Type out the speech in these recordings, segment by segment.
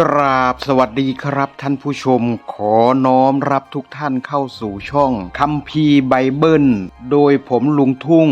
กราบสวัสดีครับท่านผู้ชมขอน้อมรับทุกท่านเข้าสู่ช่องคัมภีร์ไบเบิล โดยผมลุงทุ่ง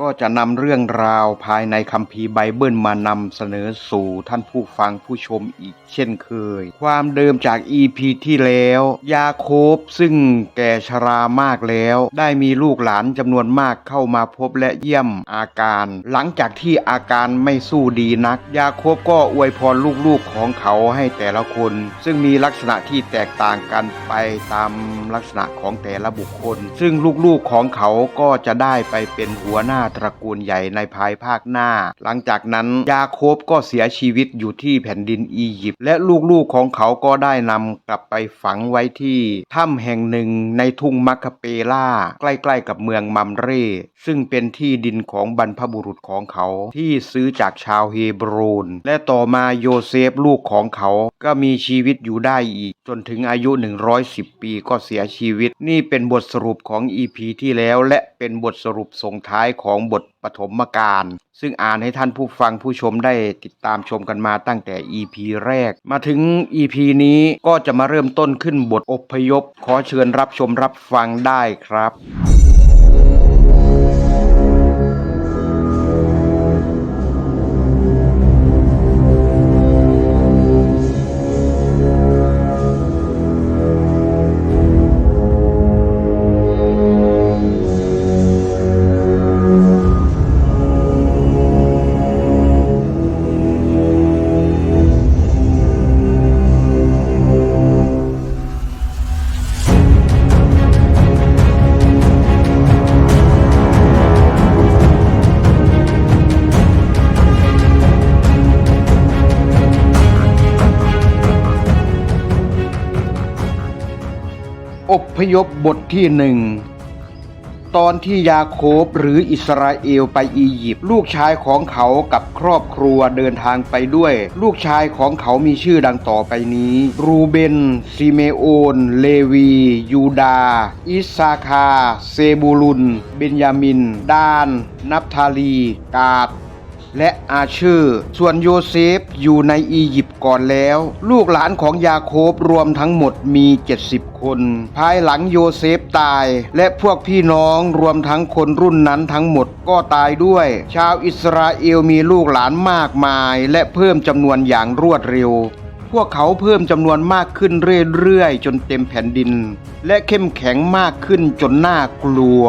ก็จะนำเรื่องราวภายในคัมภีร์ไบเบิลมานำเสนอสู่ท่านผู้ฟังผู้ชมอีกเช่นเคย ความเดิมจาก EP ที่แล้ว ยาโคบซึ่งแก่ชรามากแล้ว ได้มีลูกหลานจำนวนมากเข้ามาพบและเยี่ยมอาการ หลังจากที่อาการไม่สู้ดีนัก ยาโคบก็อวยพรลูกๆของเขาให้แต่ละคน ซึ่งมีลักษณะที่แตกต่างกันไปตามลักษณะของแต่ละบุคคล ซึ่งลูกๆของเขาก็จะได้ไปเป็นหัวหน้าตระกูลใหญ่ในภายภาคหน้า หลังจากนั้นยาโคบก็เสียชีวิตอยู่ที่แผ่นดินอียิปต์และลูกๆของเขาก็ได้นำกลับไปฝังไว้ที่ถ้ำแห่งหนึ่งในทุ่งมัคคเปล่าใกล้ๆกับเมืองมัมเร่ซึ่งเป็นที่ดินของบรรพบุรุษของเขาที่ซื้อจากชาวเฮบรนและต่อมาโยเซฟลูกของเขาก็มีชีวิตอยู่ได้อีก จนถึงอายุ 110 ปีก็เสียชีวิต นี่เป็นบทสรุปของ EP ที่แล้วและเป็นบทสรุปส่งท้ายของบทปฐมกาลซึ่งอ่านให้ท่านผู้ฟังผู้ชมได้ติดตามชมกันมาตั้งแต่ EP แรก มาถึง EP นี้ก็จะมาเริ่มต้นขึ้นบทอพยพ ขอเชิญรับชมรับฟังได้ครับ ยพบทที่หนึ่งตอนที่ยาโคบหรืออิสราเอลไปอียิปต์ลูกชายของเขากับครอบครัวเดินทางไปด้วย ลูกชายของเขามีชื่อดังต่อไปนี้ รูเบนซิเมโอน เลวี ยูดา อิสาคา เซบูลุน เบนยามิน ดาน นับทาลี กาด และอาเชอร์ส่วนโยเซฟอยู่ในอียิปต์ก่อนแล้ว ลูกหลานของยาโคบรวมทั้งหมดมี 70 คน ภายหลังโยเซฟตาย และพวกพี่น้องรวมทั้งคนรุ่นนั้นทั้งหมดก็ตายด้วย ชาวอิสราเอลมีลูกหลานมากมาย และเพิ่มจำนวนอย่างรวดเร็วพวกเขาเพิ่มจำนวนมากขึ้นเรื่อยๆ จนเต็มแผ่นดิน และเข้มแข็งมากขึ้นจนน่ากลัว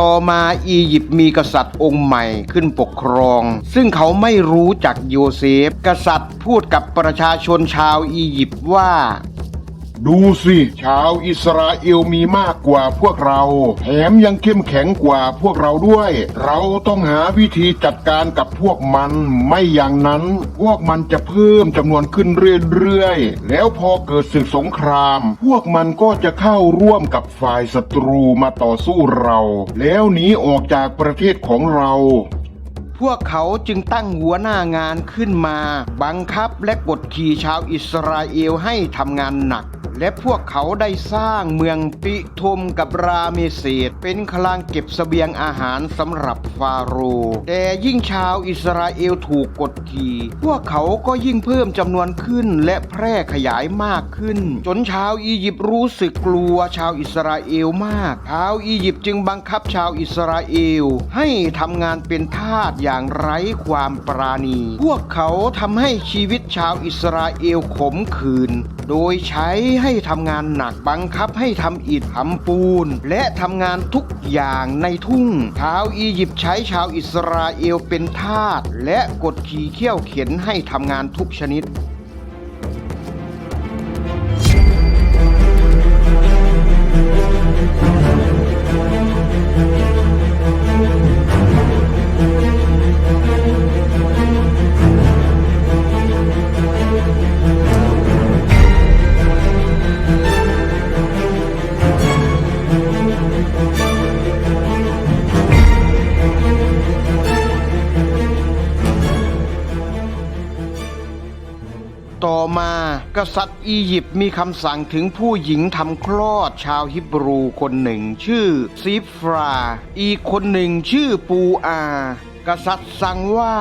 ต่อมาอียิปต์มีกษัตริย์องค์ใหม่ขึ้นปกครอง ซึ่งเขาไม่รู้จักโยเซฟ กษัตริย์พูดกับประชาชนชาวอียิปต์ว่า ดูสิ ชาวอิสราเอลมีมากกว่าพวกเรา แถมยังเข้มแข็งกว่าพวกเราด้วย เราต้องหาวิธีจัดการกับพวกมัน ไม่อย่างนั้น พวกมันจะเพิ่มจำนวนขึ้นเรื่อยๆ แล้วพอเกิดศึกสงคราม พวกมันก็จะเข้าร่วมกับฝ่ายศัตรูมาต่อสู้เรา แล้วหนีออกจากประเทศของเราพวกเขาจึงตั้งหัวหน้างานขึ้นมา บังคับและกดขี่ชาวอิสราเอลให้ทำงานหนักและพวกเขาได้สร้างเมืองปิทุมกับราเมเสสเป็นคลังเก็บเสบียงอาหารสำหรับฟาโรห์แต่ยิ่งชาวอิสราเอลถูกกดขี่พวกเขาก็ยิ่งเพิ่มจำนวนขึ้นและแพร่ขยายมากขึ้น จนชาวอียิปต์รู้สึกกลัวชาวอิสราเอลมาก ชาวอียิปต์จึงบังคับชาวอิสราเอลให้ทำงานเป็นทาสอย่างไร้ความปราณี พวกเขาทำให้ชีวิตชาวอิสราเอลขมขื่นโดยใช้ให้ทำงานหนักบังคับให้ทำอิฐทำปูน และทำงานทุกอย่างในทุ่งชาวอียิปต์ใช้ชาวอิสราเอลเป็นทาสและกดขี่เขี้ยวเข็นให้ทำงานทุกชนิด ษัตริย์อียิปต์มีคำสั่งถึงผู้หญิงทำคลอดชาวฮิบรูคนหนึ่งชื่อซิฟรา อีกคนหนึ่งชื่อปูอา กษัตริย์สั่งว่า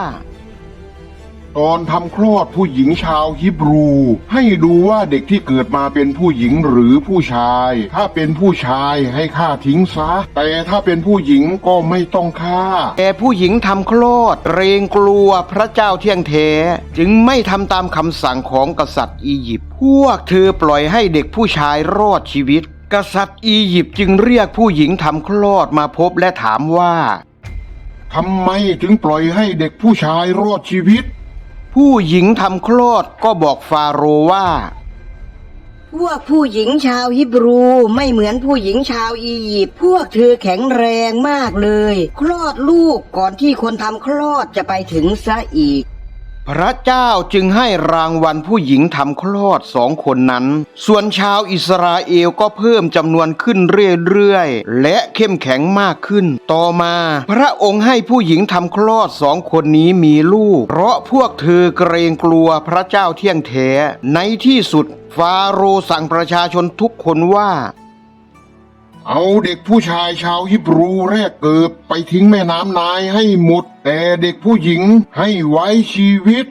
ตอนทำคลอดผู้หญิงชาวฮิบรู ให้ดูว่าเด็กที่เกิดมาเป็นผู้หญิงหรือผู้ชาย ถ้าเป็นผู้ชายให้ฆ่าทิ้งซะ แต่ถ้าเป็นผู้หญิงก็ไม่ต้องฆ่า แต่ผู้หญิงทำคลอดเกรงกลัวพระเจ้าเที่ยงแท้จึงไม่ทำตามคำสั่งของกษัตริย์อียิปต์พวกเธอปล่อยให้เด็กผู้ชายรอดชีวิต กษัตริย์อียิปต์จึงเรียกผู้หญิงทำคลอดมาพบและถามว่าทำไมถึงปล่อยให้เด็กผู้ชายรอดชีวิต ผู้หญิงทำคลอดก็บอกฟาโรห์ว่า พวกผู้หญิงชาวฮิบรูไม่เหมือนผู้หญิงชาวอียิปต์พวกเธอแข็งแรงมากเลย คลอดลูกก่อนที่คนทำคลอดจะไปถึงซะอีก พระเจ้าจึงให้รางวัลผู้หญิงทำคลอดสองคนนั้น ส่วนชาวอิสราเอลก็เพิ่มจำนวนขึ้นเรื่อยๆ และเข้มแข็งมากขึ้น ต่อมา พระองค์ให้ผู้หญิงทำคลอดสองคนนี้มีลูก เพราะพวกเธอเกรงกลัวพระเจ้าเที่ยงแท้ ในที่สุดฟาโรสั่งประชาชนทุกคนว่า เอาเด็กผู้ชายชาวฮิบรูแรกเกิดไปทิ้งแม่น้ำนายให้หมด แต่เด็กผู้หญิงให้ไว้ชีวิต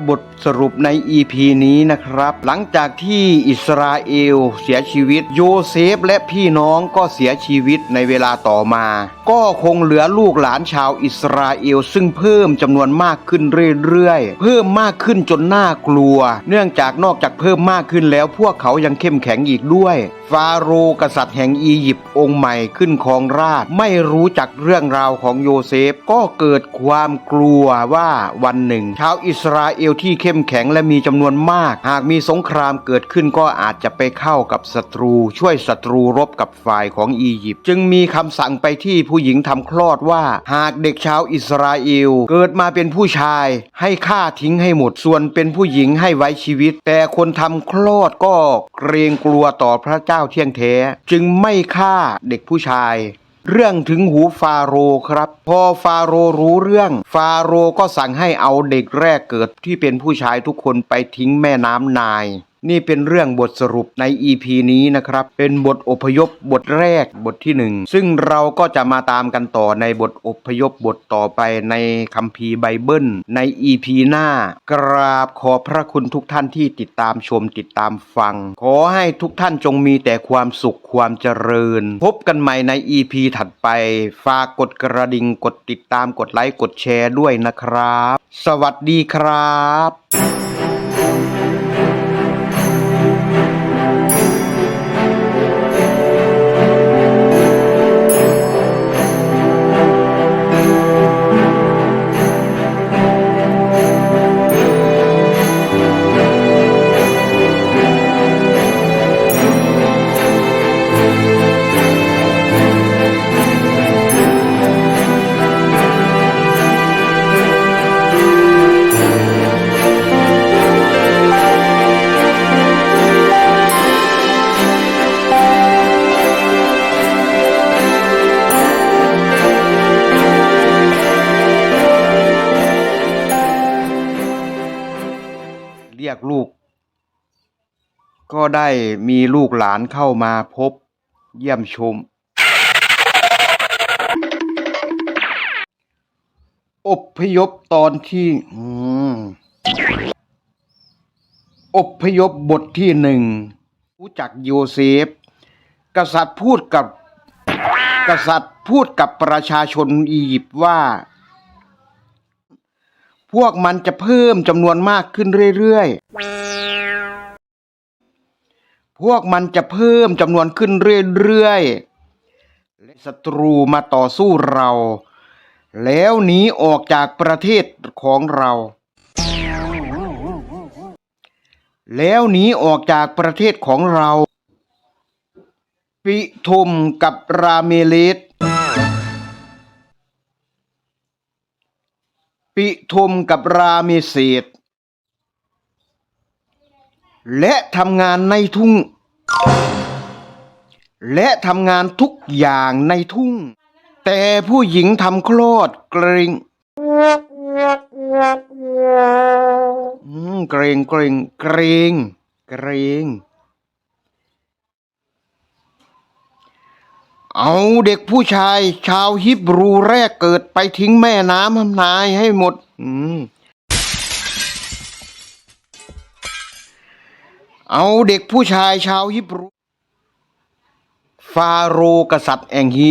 ครับบท สรุปใน EP นี้นะครับ หลังจากที่อิสราเอลเสียชีวิต โยเซฟและพี่น้องก็เสียชีวิตในเวลาต่อมา ก็คงเหลือลูกหลานชาวอิสราเอล ซึ่งเพิ่มจำนวนมากขึ้นเรื่อยๆ เพิ่มมากขึ้นจนน่ากลัว เนื่องจากนอกจากเพิ่มมากขึ้นแล้วพวกเขายังเข้มแข็งอีกด้วย ฟาโรห์กษัตริย์แห่งอียิปต์องค์ใหม่ขึ้นครองราชไม่รู้จักเรื่องราวของโยเซฟก็เกิดความกลัวว่าวันหนึ่ง ชาวอิสราเอลที่เข้ข้มแข็งและมีจำนวนมาก หากมีสงครามเกิดขึ้นก็อาจจะไปเข้ากับศัตรู ช่วยศัตรูรบกับฝ่ายของอียิปต์จึงมีคำสั่งไปที่ผู้หญิงทำคลอดว่า หากเด็กชาวอิสราเอลเกิดมาเป็นผู้ชาย ให้ฆ่าทิ้งให้หมด ส่วนเป็นผู้หญิงให้ไว้ชีวิต แต่คนทำคลอดก็เกรงกลัวต่อพระเจ้าเที่ยงแท้ จึงไม่ฆ่าเด็กผู้ชาย เรื่องถึงหูฟาโรครับ พอฟาโรรู้เรื่อง ฟาโรก็สั่งให้เอาเด็กแรกเกิดที่เป็นผู้ชายทุกคนไปทิ้งแม่น้ำนาย นี่เป็นเรื่องบทสรุปใน EP นี้นะครับ เป็นบทอพยพบทแรกบทที่หนึ่งซึ่งเราก็จะมาตามกันต่อในบทอพยพบทต่อไปในคัมภีร์ไบเบิล ใน EP หน้า กราบขอบพระคุณทุกท่านที่ติดตามชมติดตามฟัง ขอให้ทุกท่านจงมีแต่ความสุขความเจริญ พบกันใหม่ใน EP ถัดไป ฝากกดกระดิ่งกดติดตามกดไลค์กดแชร์ด้วยนะครับ สวัสดีครับ ลูก ก็ได้มีลูกหลานเข้ามาพบเยี่ยมชม อบพยพตอนที่อืมอพยพบทที่หนึ่งรู้จักโยเซฟ กษัตริย์พูดกับ กษัตริย์พูดกับประชาชนอียิปต์ว่า พวกมันจะเพิ่มจำนวนมากขึ้นเรื่อยๆ พวกมันจะเพิ่มจำนวนขึ้นเรื่อยๆ และศัตรูมาต่อสู้เรา แล้วหนีออกจากประเทศของเรา แล้วหนีออกจากประเทศของเรา ปิทุมกับราเมเลส ปิทุมกับราเมเศษและทำงานในทุ่ง และทำงานทุกอย่างในทุ่ง แต่ผู้หญิงทำคลอดเกรงเกรงเกรงเกรงเกรง เอาเด็กผู้ชาย ชาวฮิบรูแรกเกิดไปทิ้งแม่น้ำนายให้หมด อืม เอาเด็กผู้ชายชาวฮิบรู ฟาโรกษัตริย์แห่งฮิ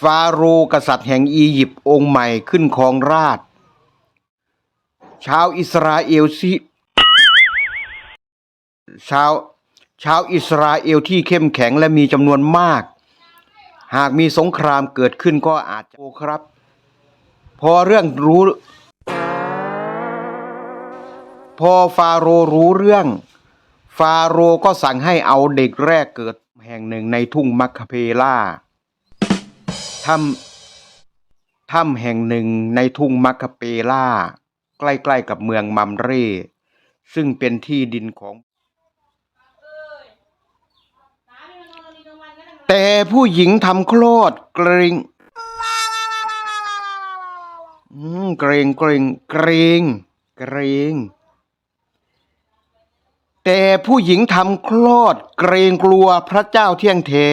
ฟาโรกษัตริย์แห่งอียิปต์องค์ใหม่ขึ้นครองราช ชาวอิสราเอลสิชาว ชาวอิสราเอลที่เข้มแข็งและมีจำนวนมาก หากมีสงครามเกิดขึ้นก็อาจจะโอ้ครับ พอเรื่องรู้ พอฟาโรรู้เรื่อง ฟาโรก็สั่งให้เอาเด็กแรกเกิดแห่งหนึ่งในทุ่งมัคเพล่าถ้ำถ้ำแห่งหนึ่งในทุ่งมัคเปล่า ใกล้ๆกับเมืองมัมเร่ ซึ่งเป็นที่ดินของ แต่ผู้หญิงทำคลอดเกรงอืมเกรงเกรงเกรงเกรง แต่ผู้หญิงทำคลอดเกรงกลัวพระเจ้าเที่ยงแท้